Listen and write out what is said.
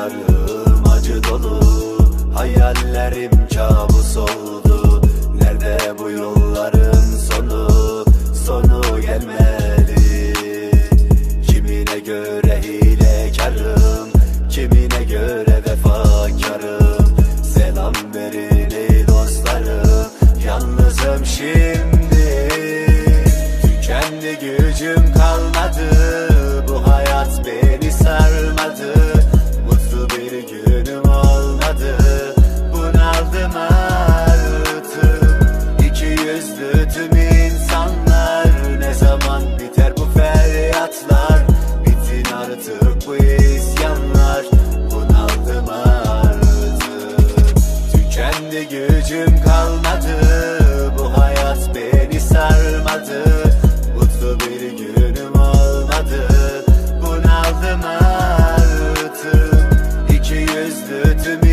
Rüyalarım acı dolu Hayallerim kabus oldu. Nerede bu yolların sonu? Sonu gelmeli Kimine göre hilekarım Kimine göre vefakarım. Selam verin ey dostlarım Yalnızım şimdi. Tükendi gücüm kalmadı yüzlü tüm insanlar? Ne zaman biter bu feryatlar? Bitin artık bu isyanlar. Bunaldım artık. Tükendi gücüm kalmadı. Bu hayat beni sarmadı. Mutlu bir günüm olmadı. Bunaldım artık. İki yüzlü tüm